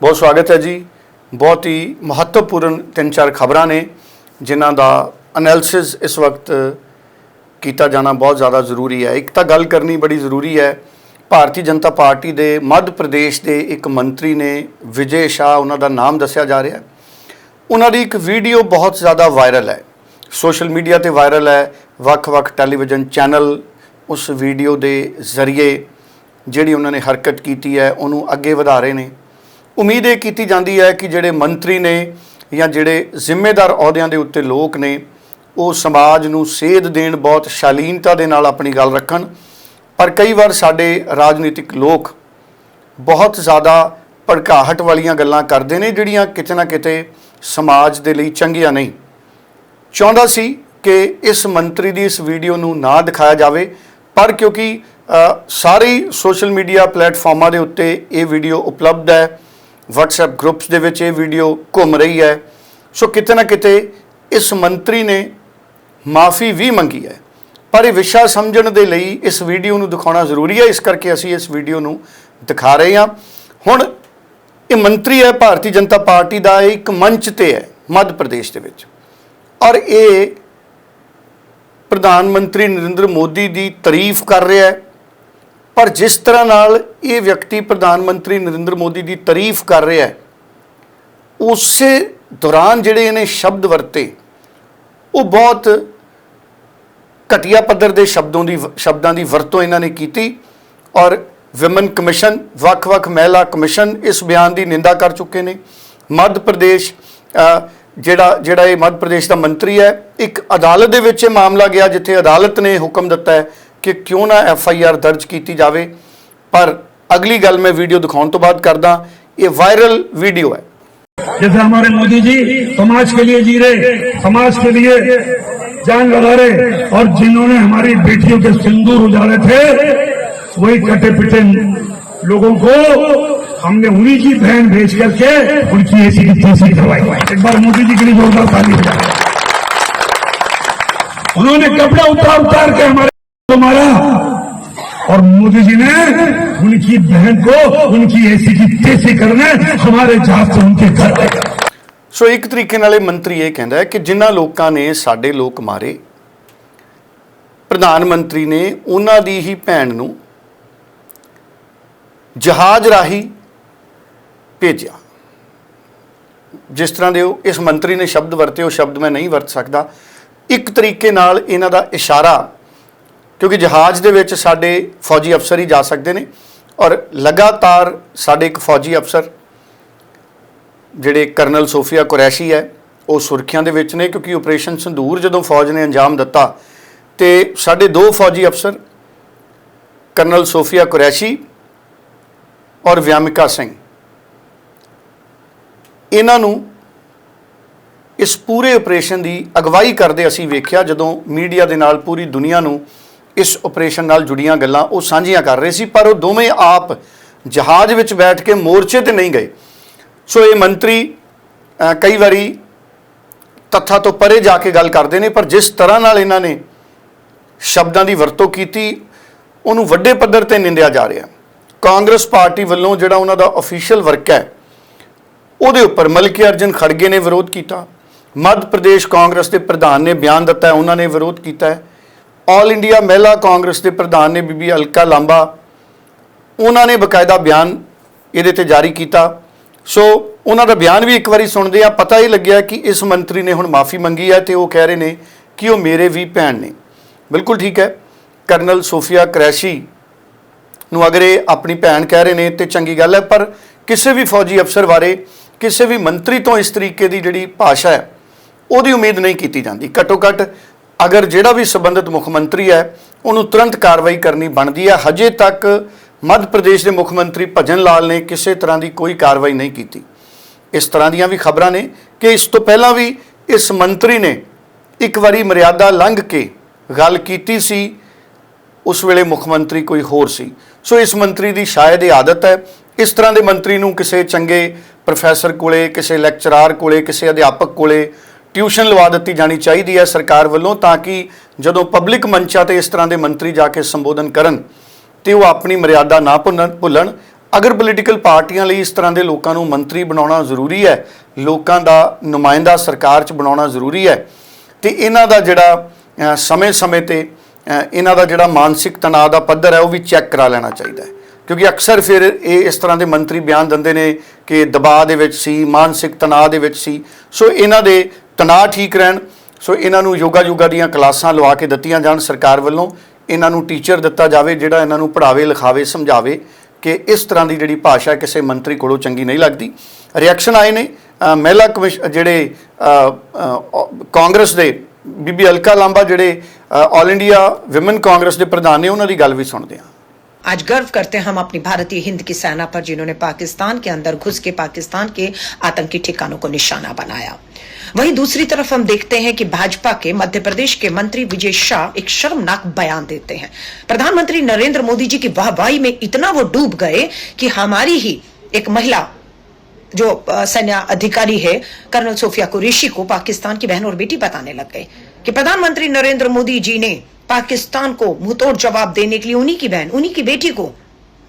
ਬਹੁਤ ਸਵਾਗਤ ਹੈ ਜੀ। ਬਹੁਤ ਹੀ ਮਹੱਤਵਪੂਰਨ ਤਿੰਨ ਚਾਰ ਖਬਰਾਂ ਨੇ, ਜਿਨ੍ਹਾਂ ਦਾ ਐਨਾਲਿਸਿਸ ਇਸ ਵਕਤ ਕੀਤਾ ਜਾਣਾ ਬਹੁਤ ਜ਼ਿਆਦਾ ਜ਼ਰੂਰੀ ਹੈ। ਇੱਕ ਤਾਂ ਗੱਲ ਕਰਨੀ ਬੜੀ ਜ਼ਰੂਰੀ ਹੈ, ਭਾਰਤੀ ਜਨਤਾ ਪਾਰਟੀ ਦੇ ਮੱਧ ਪ੍ਰਦੇਸ਼ ਦੇ ਇੱਕ ਮੰਤਰੀ ਨੇ ਵਿਜੇ ਸ਼ਾਹ ਉਹਨਾਂ ਦਾ ਨਾਮ ਦੱਸਿਆ ਜਾ ਰਿਹਾ। ਹੈ ਉਹਨਾਂ ਦੀ ਇੱਕ ਵੀਡੀਓ ਬਹੁਤ ਜ਼ਿਆਦਾ ਵਾਇਰਲ ਹੈ। ਸੋਸ਼ਲ ਮੀਡੀਆ ਤੇ ਵਾਇਰਲ ਹੈ, ਵੱਖ-ਵੱਖ ਟੈਲੀਵਿਜ਼ਨ ਚੈਨਲ ਉਸ ਵੀਡੀਓ ਦੇ ਜ਼ਰੀਏ ਜਿਹੜੀ ਉਹਨਾਂ ਨੇ ਹਰਕਤ ਕੀਤੀ ਹੈ, ਉਹਨੂੰ ਅੱਗੇ ਵਧਾ ਰਹੇ ਨੇ। ਉਮੀਦ ਇਹ ਕੀਤੀ ਜਾਂਦੀ ਹੈ ਕਿ ਜਿਹੜੇ ਮੰਤਰੀ ਨੇ ਜਾਂ ਜਿਹੜੇ ਜ਼ਿੰਮੇਦਾਰ ਅਹੁਦਿਆਂ ਦੇ ਉੱਤੇ ਲੋਕ ਨੇ ਉਹ ਸਮਾਜ ਨੂੰ ਸੇਧ ਦੇਣ ਬਹੁਤ ਸ਼ਾਲੀਨਤਾ ਦੇ ਨਾਲ ਆਪਣੀ ਗੱਲ ਰੱਖਣ। ਪਰ ਕਈ ਵਾਰ ਸਾਡੇ ਰਾਜਨੀਤਿਕ ਲੋਕ ਬਹੁਤ ਜ਼ਿਆਦਾ ਭੜਕਾਹਟ ਵਾਲੀਆਂ ਗੱਲਾਂ ਕਰਦੇ ਨੇ ਜਿਹੜੀਆਂ ਕਿਤੇ ਨਾ ਕਿਤੇ ਸਮਾਜ ਦੇ ਲਈ ਚੰਗੀਆਂ ਨਹੀਂ। ਚਾਹੁੰਦਾ ਸੀ ਕਿ ਇਸ ਮੰਤਰੀ ਦੀ ਇਸ ਵੀਡੀਓ ਨੂੰ ਨਾ ਦਿਖਾਇਆ ਜਾਵੇ ਪਰ ਕਿਉਂਕਿ ਅ, ਸਾਰੇ ਸੋਸ਼ਲ ਮੀਡੀਆ ਪਲੇਟਫਾਰਮਾਂ ਦੇ ਉੱਤੇ ਇਹ ਵੀਡੀਓ ਉਪਲਬਧ ਹੈ। WhatsApp ਗਰੁੱਪਸ ਦੇ ਵਿੱਚ ਇਹ ਵੀਡੀਓ ਘੁੰਮ ਰਹੀ ਹੈ। ਸੋ ਕਿਤੇ ਨਾ ਕਿਤੇ ਇਸ ਮੰਤਰੀ ਨੇ ਮਾਫੀ ਵੀ ਮੰਗੀ ਹੈ। ਪਰ ਇਹ ਵਿਸ਼ਾ ਸਮਝਣ ਦੇ ਲਈ ਇਸ ਵੀਡੀਓ ਨੂੰ ਦਿਖਾਉਣਾ ਜ਼ਰੂਰੀ ਹੈ। ਇਸ ਕਰਕੇ ਅਸੀਂ ਇਸ ਵੀਡੀਓ ਨੂੰ ਦਿਖਾ ਰਹੇ ਹਾਂ। ਹੁਣ ਇਹ ਮੰਤਰੀ ਹੈ, ਭਾਰਤੀ ਜਨਤਾ ਪਾਰਟੀ ਦਾ ਇਹ ਇੱਕ ਮੰਚ ਤੇ ਹੈ, ਮੱਧ ਪ੍ਰਦੇਸ਼ ਦੇ ਵਿੱਚ। ਔਰ ਇਹ ਪ੍ਰਧਾਨ ਮੰਤਰੀ ਨਰਿੰਦਰ ਮੋਦੀ ਦੀ ਤਾਰੀਫ ਕਰ ਰਿਹਾ ਹੈ। ਪਰ ਜਿਸ ਤਰ੍ਹਾਂ ਨਾਲ ਇਹ ਵਿਅਕਤੀ ਪ੍ਰਧਾਨ ਮੰਤਰੀ ਨਰਿੰਦਰ ਮੋਦੀ ਦੀ ਤਾਰੀਫ ਕਰ ਰਿਹਾ ਹੈ, ਉਸੇ ਦੌਰਾਨ ਜਿਹੜੇ ਇਹਨੇ ਸ਼ਬਦ ਵਰਤੇ, ਉਹ ਬਹੁਤ ਘਟੀਆ ਪੱਧਰ ਦੇ ਸ਼ਬਦੋਂ ਦੀ ਸ਼ਬਦਾਂ ਦੀ ਵਰਤੋਂ ਇਹਨਾਂ ਨੇ ਕੀਤੀ ਔਰ ਵਿਮਨ ਕਮਿਸ਼ਨ ਵੱਖ-ਵੱਖ ਮਹਿਲਾ ਕਮਿਸ਼ਨ ਇਸ ਬਿਆਨ ਦੀ ਨਿੰਦਾ ਕਰ ਚੁੱਕੇ ਨੇ। ਮੱਧ ਪ੍ਰਦੇਸ਼ ਜਿਹੜਾ ਜਿਹੜਾ ਇਹ ਮੱਧ ਪ੍ਰਦੇਸ਼ ਦਾ ਮੰਤਰੀ ਹੈ, ਇੱਕ ਅਦਾਲਤ ਦੇ ਵਿੱਚ ਇਹ ਮਾਮਲਾ ਗਿਆ ਜਿੱਥੇ ਅਦਾਲਤ ਨੇ ਹੁਕਮ ਦਿੱਤਾ ਹੈ ਕਿ ਕਿਉਂ ਨਾ ਐਫ ਆਈ ਆਰ ਦਰਜ ਕੀਤੀ ਜਾਵੇ ਪਰ ਅਗਲੀ ਗੱਲ ਮੈਂ ਵੀਡੀਓ ਦਿਖਾਉਣ ਤੋਂ ਬਾਅਦ ਕਰਦਾ ਇਹ ਵਾਇਰਲ ਵੀਡੀਓ ਹੈ जैसे हमारे मोदी जी समाज के लिए जी रहे समाज के लिए जान लगा रहे और जिन्होंने हमारी बेटियों के सिंदूर उजाड़े थे वही कटे पिटे लोगों को हमने उन्हीं की बहन भेज करके उनकी ऐसी की तीसरी करवाई एक बार मोदी जी के लिए जोरदार ताली हो जाए उन्होंने कपड़ा उतार उतार के हमारे को मारा और मोदी जी ने उनकी बहन को उनकी ऐसी की तैसी करने हमारे जहाज से उनके घर ले गए ਸੋ ਇੱਕ ਤਰੀਕੇ ਨਾਲ ਇਹ ਮੰਤਰੀ ਇਹ ਕਹਿੰਦਾ ਹੈ ਕਿ ਜਿਨ੍ਹਾਂ ਲੋਕਾਂ ਨੇ ਸਾਡੇ ਲੋਕ ਮਾਰੇ ਪ੍ਰਧਾਨ ਮੰਤਰੀ ਨੇ ਉਹਨਾਂ ਦੀ ਹੀ ਭੈਣ ਨੂੰ ਜਹਾਜ਼ ਰਾਹੀਂ ਭੇਜਿਆ ਜਿਸ ਤਰ੍ਹਾਂ ਦੇ ਉਹ ਇਸ ਮੰਤਰੀ ਨੇ ਸ਼ਬਦ ਵਰਤੇ ਉਹ ਸ਼ਬਦ ਮੈਂ ਨਹੀਂ ਵਰਤ ਸਕਦਾ ਇੱਕ ਤਰੀਕੇ ਨਾਲ ਇਹਨਾਂ ਦਾ ਇਸ਼ਾਰਾ ਕਿਉਂਕਿ ਜਹਾਜ਼ ਦੇ ਵਿੱਚ ਸਾਡੇ ਫੌਜੀ ਅਫਸਰ ਹੀ ਜਾ ਸਕਦੇ ਨੇ ਔਰ ਲਗਾਤਾਰ ਸਾਡੇ ਇੱਕ ਫੌਜੀ ਅਫਸਰ, ਜਿਹੜੇ ਕਰਨਲ ਸੋਫੀਆ ਕੁਰੈਸ਼ੀ ਹੈ, ਉਹ ਸੁਰਖੀਆਂ ਦੇ ਵਿੱਚ ਨੇ ਕਿਉਂਕਿ ਆਪਰੇਸ਼ਨ ਸੰਦੂਰ ਜਦੋਂ ਫੌਜ ਨੇ ਅੰਜਾਮ ਦਿੱਤਾ ਤੇ ਸਾਡੇ ਦੋ ਫੌਜੀ ਅਫਸਰ, ਕਰਨਲ ਸੋਫੀਆ ਕੁਰੈਸ਼ੀ ਔਰ ਵਿਆਮਿਕਾ ਸਿੰਘ। ਇਹਨਾਂ ਨੂੰ ਇਸ ਪੂਰੇ ਆਪਰੇਸ਼ਨ ਦੀ ਅਗਵਾਈ ਕਰਦੇ ਅਸੀਂ ਵੇਖਿਆ ਜਦੋਂ ਮੀਡੀਆ ਦੇ ਨਾਲ ਪੂਰੀ ਦੁਨੀਆ ਨੂੰ ਇਸ ਆਪਰੇਸ਼ਨ ਨਾਲ ਜੁੜੀਆਂ ਗੱਲਾਂ ਉਹ ਸਾਂਝੀਆਂ ਕਰ ਰਹੇ ਸੀ, ਪਰ ਉਹ ਦੋਵੇਂ ਆਪ ਜਹਾਜ਼ ਵਿੱਚ ਬੈਠ ਕੇ ਮੋਰਚੇ ਤੇ ਨਹੀਂ ਗਏ। ਸੋ ਇਹ ਮੰਤਰੀ ਕਈ ਵਾਰੀ ਤੱਥਾਂ ਤੋਂ ਪਰੇ ਜਾ ਕੇ ਗੱਲ ਕਰਦੇ ਨੇ, ਪਰ ਜਿਸ ਤਰ੍ਹਾਂ ਨਾਲ ਇਹਨਾਂ ਨੇ ਸ਼ਬਦਾਂ ਦੀ ਵਰਤੋਂ ਕੀਤੀ, ਉਹਨੂੰ ਵੱਡੇ ਪੱਧਰ ਤੇ ਨਿੰਦਿਆ ਜਾ ਰਿਹਾ। ਕਾਂਗਰਸ ਪਾਰਟੀ ਵੱਲੋਂ ਜਿਹੜਾ ਉਹਨਾਂ ਦਾ ਅਫੀਸ਼ੀਅਲ ਵਰਕ ਹੈ, ਉਹਦੇ ਉੱਪਰ ਮਲਕੀ ਅਰਜਨ ਖੜਗੇ ਨੇ ਵਿਰੋਧ ਕੀਤਾ। ਮੱਧ ਪ੍ਰਦੇਸ਼ ਕਾਂਗਰਸ ਦੇ ਪ੍ਰਧਾਨ ਨੇ ਬਿਆਨ ਦਿੱਤਾ, ਉਹਨਾਂ ਨੇ ਵਿਰੋਧ ਕੀਤਾ ਹੈ। ਆਲ ਇੰਡੀਆ ਮਹਿਲਾ ਕਾਂਗਰਸ ਦੇ ਪ੍ਰਧਾਨ ਨੇ ਬੀਬੀ ਅਲਕਾ ਲਾਂਬਾ, ਉਹਨਾਂ ਨੇ ਬਕਾਇਦਾ ਬਿਆਨ ਇਹਦੇ ਤੇ ਜਾਰੀ ਕੀਤਾ। ਸੋ ਉਹਨਾਂ ਦਾ ਬਿਆਨ ਵੀ ਇੱਕ ਵਾਰੀ ਸੁਣਦੇ ਆ, ਪਤਾ ਹੀ ਲੱਗਿਆ ਕਿ ਇਸ ਮੰਤਰੀ ਨੇ ਹੁਣ ਮਾਫੀ ਮੰਗੀ ਹੈ ਤੇ ਉਹ ਕਹਿ ਰਹੇ ਨੇ ਕਿ ਉਹ ਮੇਰੇ ਵੀ ਭੈਣ ਨੇ। ਬਿਲਕੁਲ ਠੀਕ ਹੈ, ਕਰਨਲ ਸੋਫੀਆ ਕਰੈਸ਼ੀ ਨੂੰ ਅਗਰ ਇਹ ਆਪਣੀ ਭੈਣ ਕਹਿ ਰਹੇ ਨੇ ਤੇ ਚੰਗੀ ਗੱਲ ਹੈ, ਪਰ ਕਿਸੇ ਵੀ ਫੌਜੀ ਅਫਸਰ ਬਾਰੇ, ਕਿਸੇ ਵੀ ਮੰਤਰੀ ਤੋਂ ਇਸ ਤਰੀਕੇ ਦੀ ਜਿਹੜੀ ਭਾਸ਼ਾ ਹੈ, ਉਹਦੀ ਉਮੀਦ ਨਹੀਂ ਕੀਤੀ ਜਾਂਦੀ। ਘੱਟੋ ਘੱਟ ਅਗਰ ਜਿਹੜਾ ਵੀ ਸੰਬੰਧਿਤ ਮੁੱਖ ਮੰਤਰੀ ਹੈ, ਉਹਨੂੰ ਤੁਰੰਤ ਕਾਰਵਾਈ ਕਰਨੀ ਬਣਦੀ ਹੈ। ਹਜੇ ਤੱਕ ਮੱਧ ਪ੍ਰਦੇਸ਼ ਦੇ ਮੁੱਖ ਮੰਤਰੀ ਭਜਨ ਲਾਲ ਨੇ ਕਿਸੇ ਤਰ੍ਹਾਂ ਦੀ ਕੋਈ ਕਾਰਵਾਈ ਨਹੀਂ ਕੀਤੀ। ਇਸ ਤਰ੍ਹਾਂ ਦੀਆਂ ਵੀ ਖਬਰਾਂ ਨੇ ਕਿ ਇਸ ਤੋਂ ਪਹਿਲਾਂ ਵੀ ਇਸ ਮੰਤਰੀ ਨੇ ਇੱਕ ਵਾਰੀ ਮਰਿਆਦਾ ਲੰਘ ਕੇ ਗੱਲ ਕੀਤੀ ਸੀ। ਉਸ ਵੇਲੇ ਮੁੱਖ ਮੰਤਰੀ ਕੋਈ ਹੋਰ ਸੀ। ਸੋ ਇਸ ਮੰਤਰੀ ਦੀ ਸ਼ਾਇਦ ਇਹ ਆਦਤ ਹੈ। ਇਸ ਤਰ੍ਹਾਂ ਦੇ ਮੰਤਰੀ ਨੂੰ ਕਿਸੇ ਚੰਗੇ ਪ੍ਰੋਫੈਸਰ ਕੋਲੇ, ਕਿਸੇ ਲੈਕਚਰਾਰ ਕੋਲੇ, ਕਿਸੇ ਅਧਿਆਪਕ ਕੋਲੇ ਟਿਊਸ਼ਨ ਲਵਾ ਦਿੱਤੀ ਜਾਣੀ ਚਾਹੀਦੀ ਹੈ ਸਰਕਾਰ ਵੱਲੋਂ ਤਾਂ ਕਿ ਜਦੋਂ ਪਬਲਿਕ ਮੰਚਾਂ ਤੇ ਇਸ ਤਰ੍ਹਾਂ ਦੇ ਮੰਤਰੀ ਜਾ ਕੇ ਸੰਬੋਧਨ ਕਰਨ ਤੇ ਉਹ ਆਪਣੀ ਮਰਿਆਦਾ ਨਾ ਭੁੱਲਣ ਭੁੱਲਣ, ਅਗਰ ਪੋਲੀਟੀਕਲ ਪਾਰਟੀਆਂ ਲਈ ਇਸ ਤਰ੍ਹਾਂ ਦੇ ਲੋਕਾਂ ਨੂੰ ਮੰਤਰੀ ਬਣਾਉਣਾ ਜ਼ਰੂਰੀ ਹੈ, ਲੋਕਾਂ ਦਾ ਨੁਮਾਇੰਦਾ ਸਰਕਾਰ 'ਚ ਬਣਾਉਣਾ ਜ਼ਰੂਰੀ ਹੈ, ਤੇ ਇਹਨਾਂ ਦਾ ਜਿਹੜਾ ਸਮੇਂ-ਸਮੇਂ ਤੇ ਇਹਨਾਂ ਦਾ ਜਿਹੜਾ ਮਾਨਸਿਕ ਤਣਾਅ ਦਾ ਪੱਧਰ ਹੈ ਉਹ ਵੀ ਚੈੱਕ ਕਰਾ ਲੈਣਾ ਚਾਹੀਦਾ ਹੈ। ਕਿਉਂਕਿ ਅਕਸਰ ਫਿਰ ਇਹ ਇਸ ਤਰ੍ਹਾਂ ਦੇ ਮੰਤਰੀ ਬਿਆਨ ਦਿੰਦੇ ਨੇ ਕਿ ਦਬਾਅ ਦੇ ਵਿੱਚ ਸੀ, ਮਾਨਸਿਕ ਤਣਾਅ ਦੇ ਵਿੱਚ ਸੀ। ਸੋ ਇਹਨਾਂ ਦੇ ਤਣਾਅ ਠੀਕ ਰਹਿਣ ਸੋ ਇਹਨਾਂ ਨੂੰ ਯੋਗਾ ਯੋਗਾ ਦੀਆਂ ਕਲਾਸਾਂ ਲਵਾ ਕੇ ਦਿੱਤੀਆਂ ਜਾਣ ਸਰਕਾਰ ਵੱਲੋਂ ਇਹਨਾਂ ਨੂੰ ਟੀਚਰ ਦਿੱਤਾ ਜਾਵੇ ਜਿਹੜਾ ਇਹਨਾਂ ਨੂੰ ਪੜ੍ਹਾਵੇ ਲਿਖਾਵੇ ਸਮਝਾਵੇ ਕਿ ਇਸ ਤਰ੍ਹਾਂ ਦੀ ਜਿਹੜੀ ਭਾਸ਼ਾ ਕਿਸੇ ਮੰਤਰੀ ਕੋਲੋਂ ਚੰਗੀ ਨਹੀਂ ਲੱਗਦੀ ਰਿਐਕਸ਼ਨ ਆਏ ਨੇ ਅ, ਮਹਿਲਾ ਕਮਿਸ਼ ਜਿਹੜੇ ਅ, ਅ, ਕਾਂਗਰਸ ਦੇ ਬੀਬੀ ਅਲਕਾ ਲਾਂਬਾ ਜਿਹੜੇ ਆਲ ਇੰਡੀਆ ਵਿਮਨ ਕਾਂਗਰਸ ਦੇ ਪ੍ਰਧਾਨ ਨੇ ਉਹਨਾਂ ਦੀ ਗੱਲ ਵੀ ਸੁਣਦੇ ਹਾਂ आज गर्व करते हैं हम अपनी भारतीय हिंद की सेना पर जिन्होंने पाकिस्तान के अंदर घुस के पाकिस्तान के आतंकी ठिकानों को निशाना बनाया वहीं दूसरी तरफ़ हम देखते हैं कि भाजपा के मध्य प्रदेश के मंत्री विजय शाह एक शर्मनाक बयान देते हैं। प्रधानमंत्री नरेंद्र मोदी जी की वाहवाही में इतना वो डूब गए कि हमारी ही एक महिला जो सैन्य अधिकारी है, कर्नल सोफिया कुरेशी को पाकिस्तान की बहन और बेटी बताने लग गए कि प्रधानमंत्री नरेंद्र मोदी जी ने पाकिस्तान को मुंहतोड़ जवाब देने के लिए उन्हीं की बहन, उन्हीं की बेटी को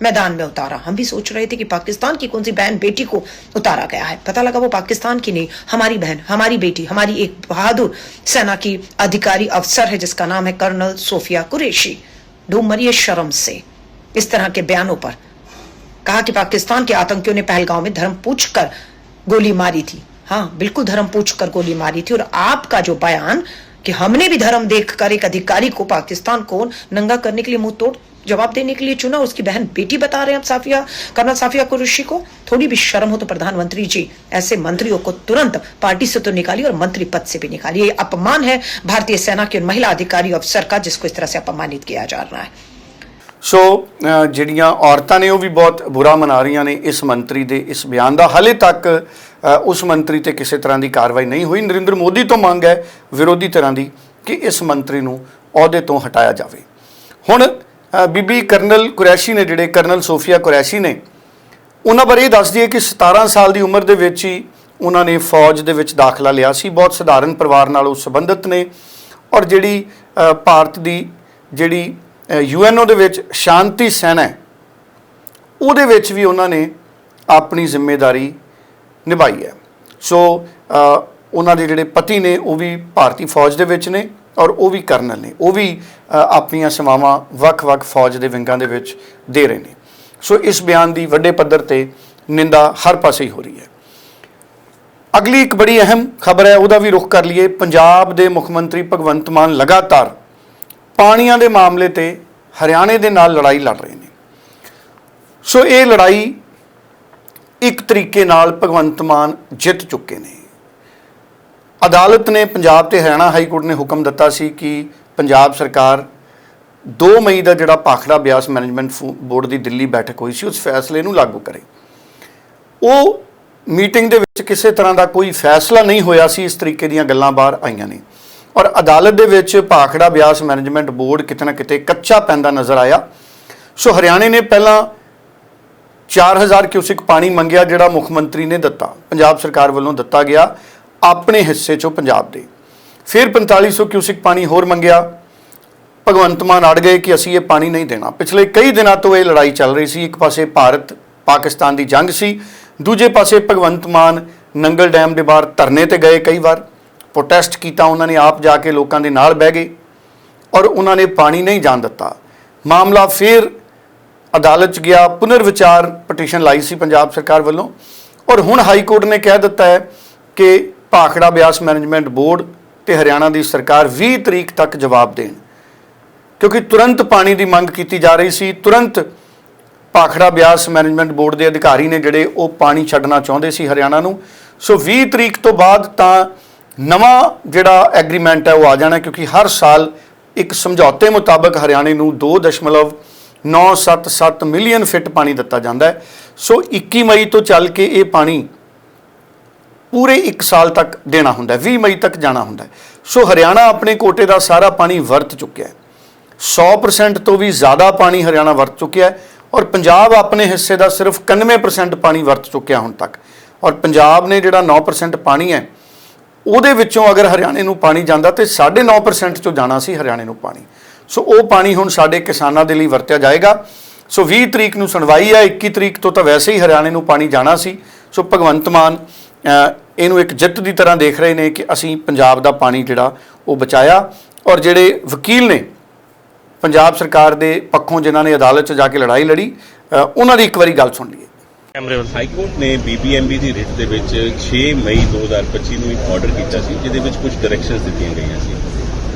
मैदान में उतारा। हम भी सोच रहे थे कि पाकिस्तान की कौन सी बहन बेटी को उतारा गया है। पता लगा वो पाकिस्तान की नहीं, हमारी बहन, हमारी बेटी, हमारी एक बहादुर सेना की अधिकारी अफसर है, जिसका नाम है कर्नल सोफिया कुरैशी। डूब शर्म से। इस तरह के बयानों पर कहा कि पाकिस्तान के आतंकियों ने पहलगांव में धर्म पूछकर गोली मारी थी। हाँ बिल्कुल धर्म पूछकर गोली मारी थी। और आपका जो बयान कि हमने भी धर्म देखकर एक अधिकारी को पाकिस्तान को नंगा करने के लिए मुँह तोड़ जवाब देने के लिए चुना उसकी बहन बेटी बता रहे हैं अब साफिया कर्नल साफिया कुरैशी को थोड़ी भी शर्म हो तो प्रधानमंत्री जी ऐसे मंत्रियों को तुरंत पार्टी से तो निकालिए और मंत्री पद से भी निकालिए ये अपमान है भारतीय सेना के उन महिला अधिकारी अफसर का जिसको इस तरह से अपमानित किया जा रहा है ਸੋ ਅ, ਜਿਹੜੀਆਂ ਔਰਤਾਂ ਨੇ ਉਹ ਵੀ ਬਹੁਤ ਬੁਰਾ ਮਨਾ ਰਹੀਆਂ ਨੇ ਇਸ ਮੰਤਰੀ ਦੇ ਇਸ ਬਿਆਨ ਦਾ ਹਾਲੇ ਤੱਕ ਅ, ਉਸ ਮੰਤਰੀ ਤੇ ਕਿਸੇ ਤਰ੍ਹਾਂ ਦੀ ਕਾਰਵਾਈ ਨਹੀਂ ਹੋਈ ਨਰਿੰਦਰ ਮੋਦੀ ਤੋਂ ਮੰਗ ਹੈ ਵਿਰੋਧੀ ਤਰ੍ਹਾਂ ਦੀ ਕਿ ਇਸ ਮੰਤਰੀ ਨੂੰ ਅਹੁਦੇ ਤੋਂ ਹਟਾਇਆ ਜਾਵੇ ਹੁਣ ਅ, ਬੀਬੀ ਕਰਨਲ ਕੁਰੈਸ਼ੀ ਨੇ ਜਿਹੜੇ ਕਰਨਲ ਸੋਫੀਆ ਕੁਰੈਸ਼ੀ ਨੇ, ਉਹਨਾਂ ਬਾਰੇ ਇਹ ਦੱਸਦੀ ਹੈ ਕਿ 17 ਸਾਲ ਦੀ ਉਮਰ ਦੇ ਵਿੱਚ ਹੀ ਉਹਨਾਂ ਨੇ ਫੌਜ ਦੇ ਵਿੱਚ ਦਾਖਲਾ ਲਿਆ ਸੀ। ਬਹੁਤ ਸਧਾਰਨ ਪਰਿਵਾਰ ਨਾਲ ਉਹ ਸੰਬੰਧਿਤ ਨੇ ਔਰ ਜਿਹੜੀ ਭਾਰਤ ਦੀ ਜਿਹੜੀ ਯੂਐਨਓ ਦੇ ਵਿੱਚ ਸ਼ਾਂਤੀ ਸੈਨਾ ਹੈ, ਉਹਦੇ ਵਿੱਚ ਵੀ ਉਹਨਾਂ ਨੇ ਆਪਣੀ ਜ਼ਿੰਮੇਵਾਰੀ ਨਿਭਾਈ ਹੈ। ਸੋ ਉਹਨਾਂ ਦੇ ਜਿਹੜੇ ਪਤੀ ਨੇ ਉਹ ਵੀ ਭਾਰਤੀ ਫੌਜ ਦੇ ਵਿੱਚ ਨੇ। ਔਰ ਉਹ ਵੀ ਕਰਨਲ ਨੇ, ਉਹ ਵੀ ਆਪਣੀਆਂ ਸੇਵਾਵਾਂ ਵੱਖ-ਵੱਖ ਫੌਜ ਦੇ ਵਿੰਗਾਂ ਦੇ ਵਿੱਚ ਦੇ ਰਹੇ ਨੇ। ਸੋ ਇਸ ਬਿਆਨ ਦੀ ਵੱਡੇ ਪੱਧਰ ਤੇ ਨਿੰਦਾ ਹਰ ਪਾਸੇ ਹੀ ਹੋ ਰਹੀ ਹੈ। ਅਗਲੀ ਇੱਕ ਬੜੀ ਅਹਿਮ ਖਬਰ ਹੈ, ਉਹਦਾ ਵੀ ਰੁਖ ਕਰ ਲਈਏ। ਪੰਜਾਬ ਦੇ ਮੁੱਖ ਮੰਤਰੀ ਭਗਵੰਤ ਮਾਨ ਲਗਾਤਾਰ ਪਾਣੀਆਂ ਦੇ ਮਾਮਲੇ ਤੇ ਹਰਿਆਣੇ ਦੇ ਨਾਲ ਲੜਾਈ ਲੜ ਰਹੇ ਨੇ। ਸੋ ਇਹ ਲੜਾਈ ਇੱਕ ਤਰੀਕੇ ਨਾਲ ਭਗਵੰਤ ਮਾਨ ਜਿੱਤ ਚੁੱਕੇ ਨੇ। ਅਦਾਲਤ ਨੇ ਪੰਜਾਬ ਤੇ ਹਰਿਆਣਾ ਹਾਈ ਕੋਰਟ ਨੇ ਹੁਕਮ ਦਿੱਤਾ ਸੀ ਕਿ ਪੰਜਾਬ ਸਰਕਾਰ 2 ਮਈ ਦਾ ਜਿਹੜਾ ਪਾਖੜਾ ਬਿਆਸ ਮੈਨੇਜਮੈਂਟ ਫੂ- ਬੋਰਡ ਦੀ ਦਿੱਲੀ ਬੈਠਕ ਹੋਈ ਸੀ, ਉਸ ਫੈਸਲੇ ਨੂੰ ਲਾਗੂ ਕਰੇ। ਉਹ ਮੀਟਿੰਗ ਦੇ ਵਿੱਚ ਕਿਸੇ ਤਰ੍ਹਾਂ ਦਾ ਕੋਈ ਫੈਸਲਾ ਨਹੀਂ ਹੋਇਆ ਸੀ, ਇਸ ਤਰੀਕੇ ਦੀਆਂ ਗੱਲਾਂ ਬਾਹਰ ਆਈਆਂ ਨੇ। ਔਰ ਅਦਾਲਤ ਦੇ ਵਿੱਚ ਭਾਖੜਾ ਬਿਆਸ ਮੈਨੇਜਮੈਂਟ ਬੋਰਡ ਕਿਤੇ ਨਾ ਕਿਤੇ ਕੱਚਾ ਪੈਂਦਾ ਨਜ਼ਰ ਆਇਆ। ਸੋ ਹਰਿਆਣੇ ਨੇ ਪਹਿਲਾਂ 4000 ਕਿਊਸਿਕ ਪਾਣੀ ਮੰਗਿਆ, ਜਿਹੜਾ ਮੁੱਖ ਮੰਤਰੀ ਨੇ ਦਿੱਤਾ। ਪੰਜਾਬ ਸਰਕਾਰ ਵੱਲੋਂ ਦਿੱਤਾ ਗਿਆ। ਆਪਣੇ ਹਿੱਸੇ ਚੋਂ ਪੰਜਾਬ ਦੇ। ਫਿਰ 4500 ਕਿਊਸਿਕ ਪਾਣੀ ਹੋਰ ਮੰਗਿਆ। ਭਗਵੰਤ ਮਾਨ ਅੜ ਗਏ ਕਿ ਅਸੀਂ ਇਹ ਪਾਣੀ ਨਹੀਂ ਦੇਣਾ। ਪਿਛਲੇ ਕਈ ਦਿਨਾਂ ਤੋਂ ਇਹ ਲੜਾਈ ਚੱਲ ਰਹੀ ਸੀ। ਇੱਕ ਪਾਸੇ ਭਾਰਤ ਪਾਕਿਸਤਾਨ ਦੀ ਜੰਗ ਸੀ। ਦੂਜੇ ਪਾਸੇ ਭਗਵੰਤ ਮਾਨ ਨੰਗਲ ਡੈਮ ਦੇ ਬਾਹਰ ਧਰਨੇ ਤੇ ਗਏ ਕਈ ਵਾਰ। ਪ੍ਰੋਟੈਸਟ ਕੀਤਾ, ਉਹਨਾਂ ਨੇ ਆਪ ਜਾ ਕੇ ਲੋਕਾਂ ਦੇ ਨਾਲ ਬਹਿ ਗਏ ਔਰ ਉਹਨਾਂ ਨੇ ਪਾਣੀ ਨਹੀਂ ਜਾਣ ਦਿੱਤਾ। ਮਾਮਲਾ ਫਿਰ ਅਦਾਲਤ 'ਚ ਗਿਆ। ਪੁਨਰ ਵਿਚਾਰ ਪਟੀਸ਼ਨ ਲਾਈ ਸੀ ਪੰਜਾਬ ਸਰਕਾਰ ਵੱਲੋਂ। ਔਰ ਹੁਣ ਹਾਈ ਕੋਰਟ ਨੇ ਕਹਿ ਦਿੱਤਾ ਹੈ ਕਿ ਭਾਖੜਾ ਬਿਆਸ ਮੈਨੇਜਮੈਂਟ ਬੋਰਡ ਤੇ ਹਰਿਆਣਾ ਦੀ ਸਰਕਾਰ 20 ਤਰੀਕ ਤੱਕ ਜਵਾਬ ਦੇਣ। ਕਿਉਂਕਿ ਤੁਰੰਤ ਪਾਣੀ ਦੀ ਮੰਗ ਕੀਤੀ ਜਾ ਰਹੀ ਸੀ, ਤੁਰੰਤ ਭਾਖੜਾ ਬਿਆਸ ਮੈਨੇਜਮੈਂਟ ਬੋਰਡ ਦੇ ਅਧਿਕਾਰੀ ਨੇ ਜਿਹੜੇ ਉਹ ਪਾਣੀ ਛੱਡਣਾ ਚਾਹੁੰਦੇ ਸੀ ਹਰਿਆਣਾ ਨੂੰ। ਸੋ 20 ਤਰੀਕ ਤੋਂ ਬਾਅਦ ਤਾਂ ਨਵਾਂ ਜਿਹੜਾ ਐਗਰੀਮੈਂਟ ਹੈ ਉਹ ਆ ਜਾਣਾ, ਕਿਉਂਕਿ ਹਰ ਸਾਲ ਇੱਕ ਸਮਝੌਤੇ ਮੁਤਾਬਕ ਹਰਿਆਣੇ ਨੂੰ 2.977 ਮਿਲੀਅਨ ਫਿੱਟ ਪਾਣੀ ਦਿੱਤਾ ਜਾਂਦਾ ਹੈ। ਸੋ 21 ਮਈ ਤੋਂ ਚੱਲ ਕੇ ਇਹ ਪਾਣੀ ਪੂਰੇ 1 ਸਾਲ ਤੱਕ ਦੇਣਾ ਹੁੰਦਾ ਹੈ 20 ਮਈ ਤੱਕ ਜਾਣਾ ਹੁੰਦਾ ਸੋ ਹਰਿਆਣਾ ਆਪਣੇ ਕੋਟੇ ਦਾ ਸਾਰਾ ਪਾਣੀ ਵਰਤ ਚੁੱਕਿਆ ਹੈ। 100% ਤੋਂ ਵੀ ਜ਼ਿਆਦਾ ਪਾਣੀ ਹਰਿਆਣਾ ਵਰਤ ਚੁੱਕਿਆ ਹੈ ਔਰ ਪੰਜਾਬ ਆਪਣੇ ਹਿੱਸੇ ਦਾ ਸਿਰਫ 91% ਪਾਣੀ ਵਰਤ ਚੁੱਕਿਆ ਹੁਣ ਤੱਕ। ਔਰ ਪੰਜਾਬ ਨੇ ਜਿਹੜਾ 9% ਪਾਣੀ ਹੈ, ਉਹਦੇ ਵਿੱਚੋਂ ਅਗਰ ਹਰਿਆਣੇ ਨੂੰ ਪਾਣੀ ਜਾਂਦਾ ਤੇ 9.5% ਚੋਂ ਜਾਣਾ ਸੀ ਹਰਿਆਣੇ ਨੂੰ ਪਾਣੀ। ਸੋ ਉਹ ਪਾਣੀ ਹੁਣ ਸਾਡੇ ਕਿਸਾਨਾਂ ਦੇ ਲਈ ਵਰਤਿਆ ਜਾਏਗਾ। ਸੋ 20 ਤਰੀਕ ਨੂੰ ਸੁਣਵਾਈ ਹੈ 21 ਤਰੀਕ ਤੋਂ ਤਾਂ ਵੈਸੇ ਹੀ ਹਰਿਆਣੇ ਨੂੰ ਪਾਣੀ ਜਾਣਾ ਸੀ। ਸੋ ਭਗਵੰਤ ਮਾਨ ਇਹਨੂੰ ਇੱਕ ਜਿੱਤ ਦੀ ਤਰ੍ਹਾਂ ਦੇਖ ਰਹੇ ਨੇ ਕਿ ਅਸੀਂ ਪੰਜਾਬ ਦਾ ਪਾਣੀ ਜਿਹੜਾ ਉਹ ਬਚਾਇਆ ਔਰ ਜਿਹੜੇ ਵਕੀਲ ਨੇ ਪੰਜਾਬ ਸਰਕਾਰ ਦੇ ਪੱਖੋਂ ਜਿਨ੍ਹਾਂ ਨੇ ਅਦਾਲਤ 'ਚ ਜਾ ਕੇ ਲੜਾਈ ਲੜੀ ਉਹਨਾਂ ਦੀ ਇੱਕ ਵਾਰੀ ਗੱਲ ਸੁਣ ਲਈਏ। ਹਾਈ ਕੋਰਟ ਨੇ ਬੀਬੀਐਮਬੀ ਦੀ ਰਿਟ ਦੇ ਵਿੱਚ 6 ਮਈ 2025 ਨੂੰ ਇੱਕ ਆਰਡਰ ਕੀਤਾ ਸੀ, ਜਿਹਦੇ ਵਿੱਚ ਕੁਝ ਡਾਇਰੈਕਸ਼ਨਸ ਦਿੱਤੀਆਂ ਗਈਆਂ ਸੀ।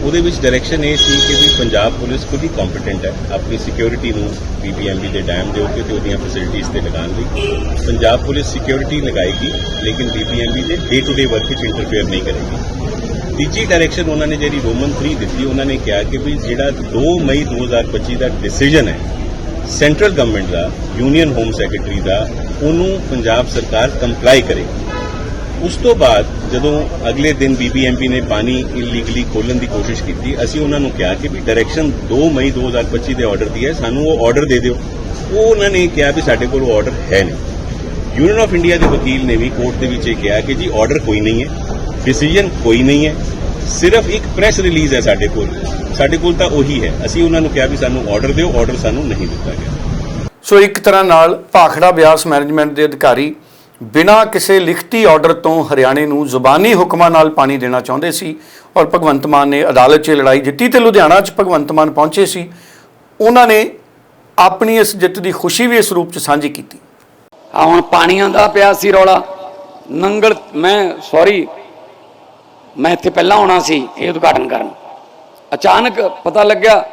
ਉਹਦੇ ਵਿੱਚ ਡਾਇਰੈਕਸ਼ਨ ਇਹ ਸੀ ਕਿ ਵੀ ਪੰਜਾਬ ਪੁਲਿਸ ਖੁਦ ਹੀ ਕੰਪੀਟੈਂਟ ਹੈ, ਆਪਣੀ ਸਿਕਿਉਰਿਟੀ ਨੂੰ ਬੀਬੀਐਮਬੀ ਦੇ ਡੈਮ ਦੇ ਉੱਤੇ ਤੇ ਉਹਦੀਆਂ ਫੈਸਿਲਿਟੀਆਂ ਤੇ ਲਗਾਉਣ ਲਈ। ਪੰਜਾਬ ਪੁਲਿਸ ਸਿਕਿਉਰਿਟੀ ਲਗਾਏਗੀ, ਲੇਕਿਨ ਬੀਬੀਐਮਬੀ ਦੇ ਡੇ ਟੂ ਡੇ ਵਰਕ ਵਿੱਚ ਇੰਟਰਫੇਅਰ ਨਹੀਂ ਕਰੇਗੀ। ਤੀਜੀ ਡਾਇਰੈਕਸ਼ਨ ਉਹਨਾਂ ਨੇ ਜਿਹੜੀ ਰੋਮਨ 3 ਦਿੱਤੀ, ਉਹਨਾਂ ਨੇ ਕਿਹਾ ਕਿ ਵੀ ਜਿਹੜਾ 2 ਮਈ 2025 ਦਾ ਡਿਸੀਜਨ ਹੈ ਸੈਂਟਰਲ ਗਵਰਨਮੈਂਟ ਦਾ ਯੂਨੀਅਨ ਹੋਮ ਸੈਕਟਰੀ ਦਾ, ਉਹਨੂੰ ਪੰਜਾਬ ਸਰਕਾਰ ਕੰਪਲਾਈ ਕਰੇਗੀ ਉਸ ਤੋਂ ਬਾਅਦ ਜਦੋਂ ਅਗਲੇ ਦਿਨ ਬੀਬੀਐਮਪੀ ਨੇ ਪਾਣੀ ਇਲੀਗਲੀ ਖੋਲਣ ਦੀ ਕੋਸ਼ਿਸ਼ ਕੀਤੀ, ਅਸੀਂ ਉਹਨਾਂ ਨੂੰ ਕਿਹਾ ਕਿ ਵੀ ਡਾਇਰੈਕਸ਼ਨ 2 ਮਈ 2025 ਦੇ ਆਰਡਰ ਦੀ ਹੈ, ਸਾਨੂੰ ਉਹ ਆਰਡਰ ਦੇ ਦਿਓ। ਉਹ ਉਹਨਾਂ ਨੇ ਕਿਹਾ ਵੀ ਸਾਡੇ ਕੋਲ ਉਹ ਆਰਡਰ ਹੈ ਨਹੀਂ। ਯੂਨੀਅਨ ਆਫ ਇੰਡੀਆ ਦੇ ਵਕੀਲ ਨੇ ਵੀ ਕੋਰਟ ਦੇ ਵਿੱਚ ਇਹ ਕਿਹਾ ਕਿ ਜੀ ਆਰਡਰ ਕੋਈ ਨਹੀਂ ਹੈ ਡਿਸੀਜਨ ਕੋਈ ਨਹੀਂ ਹੈ, ਸਿਰਫ ਇੱਕ ਪ੍ਰੈਸ ਰਿਲੀਜ਼ ਹੈ ਸਾਡੇ ਕੋਲ। ਸਾਡੇ ਕੋਲ ਤਾਂ ਉਹੀ ਹੈ। ਅਸੀਂ ਉਹਨਾਂ ਨੂੰ ਕਿਹਾ ਵੀ ਸਾਨੂੰ ਆਰਡਰ ਦਿਓ ਆਰਡਰ ਸਾਨੂੰ ਨਹੀਂ ਦਿੱਤਾ ਗਿਆ। ਸੋ ਇੱਕ ਤਰ੍ਹਾਂ ਨਾਲ ਭਾਖੜਾ ਬਿਆਸ ਮੈਨੇਜਮੈਂਟ ਦੇ ਅਧਿਕਾਰੀ ਬਿਨਾਂ ਕਿਸੇ ਲਿਖਤੀ ਆਰਡਰ ਤੋਂ ਹਰਿਆਣੇ ਨੂੰ ਜ਼ੁਬਾਨੀ ਹੁਕਮਾਂ ਨਾਲ ਪਾਣੀ ਦੇਣਾ ਚਾਹੁੰਦੇ ਸੀ ਔਰ ਭਗਵੰਤ ਮਾਨ ਨੇ ਅਦਾਲਤ 'ਚ ਲੜਾਈ ਜਿੱਤੀ ਤੇ ਲੁਧਿਆਣਾ 'ਚ ਭਗਵੰਤ ਮਾਨ ਪਹੁੰਚੇ ਸੀ, ਉਹਨਾਂ ਨੇ ਆਪਣੀ ਇਸ ਜਿੱਤ ਦੀ ਖੁਸ਼ੀ ਵੀ ਇਸ ਰੂਪ 'ਚ ਸਾਂਝੀ ਕੀਤੀ। ਆ ਹੁਣ ਪਾਣੀਆਂ ਦਾ ਪਿਆ ਸੀ ਰੌਲਾ। ਨੰਗਲ, ਮੈਂ ਸੌਰੀ ਮੈਂ ਇੱਥੇ ਪਹਿਲਾਂ ਆਉਣਾ ਸੀ ਇਹ ਉਦਘਾਟਨ ਕਰਨ। ਅਚਾਨਕ ਪਤਾ ਲੱਗਿਆ,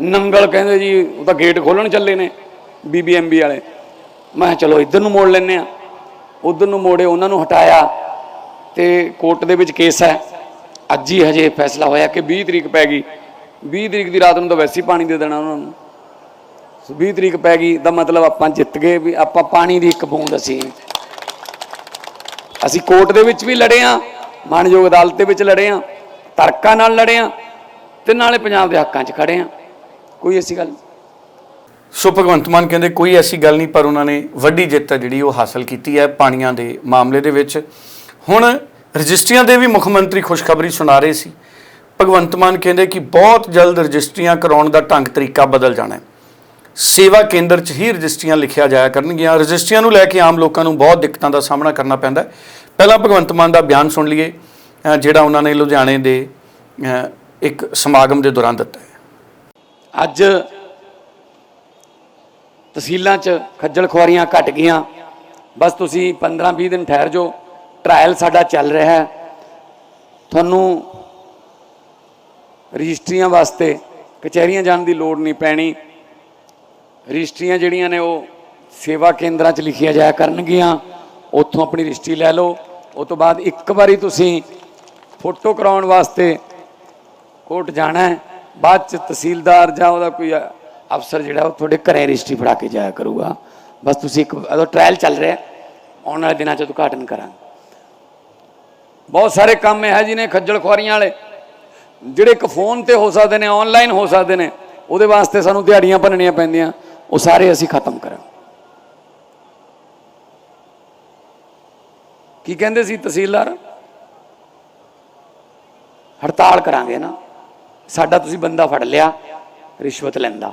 ਨੰਗਲ ਕਹਿੰਦੇ ਜੀ, ਉਹ ਤਾਂ ਗੇਟ ਖੋਲਣ ਚੱਲੇ ਨੇ ਬੀਬੀਐਮਬੀ ਵਾਲੇ। ਮੈਂ ਕਿਹਾ ਚਲੋ ਇੱਧਰ ਨੂੰ ਮੋੜ ਲੈਨੇ ਆ ਉਧਰ ਨੂੰ ਮੋੜੇ ਉਹਨਾਂ ਨੂੰ ਹਟਾਇਆ ਤੇ ਕੋਰਟ ਦੇ ਵਿੱਚ ਕੇਸ ਹੈ। ਅੱਜ ਹੀ ਹਜੇ ਫੈਸਲਾ ਹੋਇਆ ਕਿ 20 ਤਰੀਕ ਪੈ ਗਈ। 20 ਤਰੀਕ ਦੀ ਰਾਤ ਨੂੰ ਤਾਂ ਵੈਸੇ ਹੀ ਪਾਣੀ ਦੇ ਦੇਣਾ ਉਹਨਾਂ ਨੂੰ। 20 ਤਰੀਕ ਪੈ ਗਈ ਦਾ ਮਤਲਬ ਆਪਾਂ ਜਿੱਤ ਗਏ ਵੀ ਆਪਾਂ ਪਾਣੀ ਦੀ ਇੱਕ ਬੂੰਦ ਅਸੀਂ। ਅਸੀਂ ਕੋਰਟ ਦੇ ਵਿੱਚ ਵੀ ਲੜੇ ਆ ਮਾਨਯੋਗ ਅਦਾਲਤ ਦੇ ਵਿੱਚ ਲੜੇ ਆ ਤਰਕਾਂ ਨਾਲ ਲੜੇ ਆ ਤੇ ਨਾਲੇ ਪੰਜਾਬ ਦੇ ਹੱਕਾਂ 'ਚ ਖੜੇ ਆ ਕੋਈ ਐਸੀ ਗੱਲ ਨਹੀਂ। ਸੋ ਭਗਵੰਤ ਮਾਨ ਕਹਿੰਦੇ ਕੋਈ ਐਸੀ ਗੱਲ ਨਹੀਂ, ਪਰ ਉਹਨਾਂ ਨੇ ਵੱਡੀ ਜਿੱਤ ਹੈ ਜਿਹੜੀ ਉਹ ਹਾਸਲ ਕੀਤੀ ਹੈ ਪਾਣੀਆਂ ਦੇ ਮਾਮਲੇ ਦੇ ਵਿੱਚ। ਹੁਣ ਰਜਿਸਟਰੀਆਂ ਦੇ ਵੀ ਮੁੱਖ ਮੰਤਰੀ ਖੁਸ਼ਖਬਰੀ ਸੁਣਾ ਰਹੇ ਸੀ। ਭਗਵੰਤ ਮਾਨ ਕਹਿੰਦੇ ਕਿ ਬਹੁਤ ਜਲਦ ਰਜਿਸਟਰੀਆਂ ਕਰਾਉਣ ਦਾ ਢੰਗ ਤਰੀਕਾ ਬਦਲ ਜਾਣਾ ਹੈ। ਸੇਵਾ ਕੇਂਦਰ 'ਚ ਹੀ ਰਜਿਸਟਰੀਆਂ ਲਿਖਿਆ ਜਾਇਆ ਕਰਨਗੀਆਂ। ਰਜਿਸਟਰੀਆਂ ਨੂੰ ਲੈ ਕੇ ਆਮ ਲੋਕਾਂ ਨੂੰ ਬਹੁਤ ਦਿੱਕਤਾਂ ਦਾ ਸਾਹਮਣਾ ਕਰਨਾ ਪੈਂਦਾ ਹੈ। ਪਹਿਲਾਂ ਭਗਵੰਤ ਮਾਨ ਦਾ ਬਿਆਨ ਸੁਣ ਲਈਏ ਜਿਹੜਾ ਉਹਨਾਂ ਨੇ ਲੁਧਿਆਣੇ ਦੇ ਇੱਕ ਸਮਾਗਮ ਦੇ ਦੌਰਾਨ ਦਿੱਤਾ ਹੈ। ਅੱਜ ਤਹਿਸੀਲਾਂ 'ਚ ਖੱਜਲ ਖੁਆਰੀਆਂ ਘਟ ਗਈਆਂ। ਬਸ ਤੁਸੀਂ 15-20 ਦਿਨ ਠਹਿਰ ਜਾਓ। ਟ੍ਰਾਇਲ ਸਾਡਾ ਚੱਲ ਰਿਹਾ ਹੈ। ਤੁਹਾਨੂੰ ਰਜਿਸਟਰੀਆਂ ਵਾਸਤੇ ਕਚਹਿਰੀਆਂ ਜਾਣ ਦੀ ਲੋੜ ਨਹੀਂ ਪੈਣੀ। ਰਜਿਸਟਰੀਆਂ ਜਿਹੜੀਆਂ ਨੇ ਉਹ ਸੇਵਾ ਕੇਂਦਰਾਂ 'ਚ ਲਿਖੀਆਂ ਜਾਇਆ ਕਰਨਗੀਆਂ। ਉੱਥੋਂ ਆਪਣੀ ਰਜਿਸਟਰੀ ਲੈ ਲਓ। ਉਸ ਤੋਂ ਬਾਅਦ ਇੱਕ ਵਾਰੀ ਤੁਸੀਂ ਫੋਟੋ ਕਰਾਉਣ ਵਾਸਤੇ ਕੋਰਟ ਜਾਣਾ ਹੈ। ਬਾਅਦ ਚ ਤਹਿਸੀਲਦਾਰ ਜਾਂ ਉਹਦਾ ਕੋਈ ਅਫਸਰ ਜਿਹੜਾ ਉਹ ਤੁਹਾਡੇ ਘਰੇ ਰਜਿਸਟਰੀ ਫੜਾ ਕੇ ਜਾਇਆ ਕਰੂਗਾ। ਬਸ ਤੁਸੀਂ ਇੱਕ ਉਹਦਾ ਟ੍ਰਾਇਲ ਚੱਲ ਰਿਹਾ। ਆਉਣ ਵਾਲੇ ਦਿਨਾਂ ਚ ਉਦਘਾਟਨ ਕਰਾਂਗੇ। ਬਹੁਤ ਸਾਰੇ ਕੰਮ ਇਹ ਹੈ ਨੇ ਖੱਜਲ ਖੁਆਰੀਆਂ ਵਾਲੇ। ਜਿਹੜੇ ਇੱਕ ਫੋਨ ਤੇ ਹੋ ਸਕਦੇ ਨੇ ਆਨਲਾਈਨ ਹੋ ਸਕਦੇ ਨੇ, ਉਹਦੇ ਵਾਸਤੇ ਸਾਨੂੰ ਦਿਹਾੜੀਆਂ ਭੰਨਣੀਆਂ ਪੈਂਦੀਆਂ। ਉਹ ਸਾਰੇ ਅਸੀਂ ਖਤਮ ਕਰਾਂ ਕੀ ਕਹਿੰਦੇ ਸੀ ਤਹਿਸੀਲਦਾਰ? ਹੜਤਾਲ ਕਰਾਂਗੇ ਨਾ। ਸਾਡਾ ਤੁਸੀਂ ਬੰਦਾ ਫੜ ਲਿਆ, ਰਿਸ਼ਵਤ ਲੈਂਦਾ।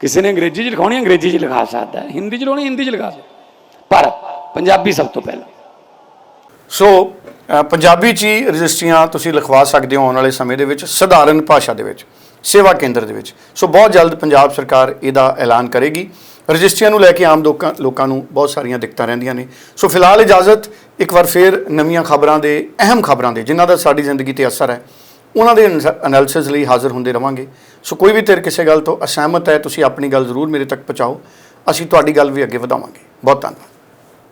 ਕਿਸੇ ਨੇ ਅੰਗਰੇਜ਼ੀ ਚ ਲਿਖਾਉਣੀ, ਅੰਗਰੇਜ਼ੀ ਚ ਲਿਖਾ ਸਕਦਾ ਹੈ। ਹਿੰਦੀ ਚ ਲਿਖਾਉਣੀ, ਹਿੰਦੀ ਚ ਲਿਖਾ ਸਕਦਾ ਪਰ ਪੰਜਾਬੀ ਸਭ ਤੋਂ ਪਹਿਲਾਂ। ਸੋ ਪੰਜਾਬੀ 'ਚ ਹੀ ਰਜਿਸਟਰੀਆਂ ਤੁਸੀਂ ਲਿਖਵਾ ਸਕਦੇ ਹੋ ਆਉਣ ਵਾਲੇ ਸਮੇਂ ਦੇ ਵਿੱਚ, ਸਧਾਰਨ ਭਾਸ਼ਾ ਦੇ ਵਿੱਚ, ਸੇਵਾ ਕੇਂਦਰ ਦੇ ਵਿੱਚ। ਸੋ ਬਹੁਤ ਜਲਦ ਪੰਜਾਬ ਸਰਕਾਰ ਇਹਦਾ ਐਲਾਨ ਕਰੇਗੀ। ਰਜਿਸਟਰੀਆਂ ਨੂੰ ਲੈ ਕੇ ਆਮ ਲੋਕਾਂ ਲੋਕਾਂ ਨੂੰ ਬਹੁਤ ਸਾਰੀਆਂ ਦਿੱਕਤਾਂ ਰਹਿੰਦੀਆਂ ਨੇ। ਸੋ ਫਿਲਹਾਲ ਇਜਾਜ਼ਤ, ਇੱਕ ਵਾਰ ਫੇਰ ਨਵੀਆਂ ਖਬਰਾਂ ਦੇ, ਅਹਿਮ ਖਬਰਾਂ ਦੇ, ਜਿਨ੍ਹਾਂ ਦਾ ਸਾਡੀ ਜ਼ਿੰਦਗੀ ਤੇ ਅਸਰ ਹੈ। ਉਹਨਾਂ ਦੇ ਐਨਾਲਿਸਿਸ ਲਈ ਹਾਜ਼ਰ ਹੁੰਦੇ ਰਵਾਂਗੇ। ਸੋ ਕੋਈ ਵੀ ਧਿਰ ਕਿਸੇ ਗੱਲ ਤੋਂ ਅਸਹਿਮਤ ਹੈ, ਤੁਸੀਂ ਆਪਣੀ ਗੱਲ ਜ਼ਰੂਰ ਮੇਰੇ ਤੱਕ ਪਹੁੰਚਾਓ। ਅਸੀਂ ਤੁਹਾਡੀ ਗੱਲ ਵੀ ਅੱਗੇ ਵਧਾਵਾਂਗੇ। ਬਹੁਤ ਧੰਨਵਾਦ।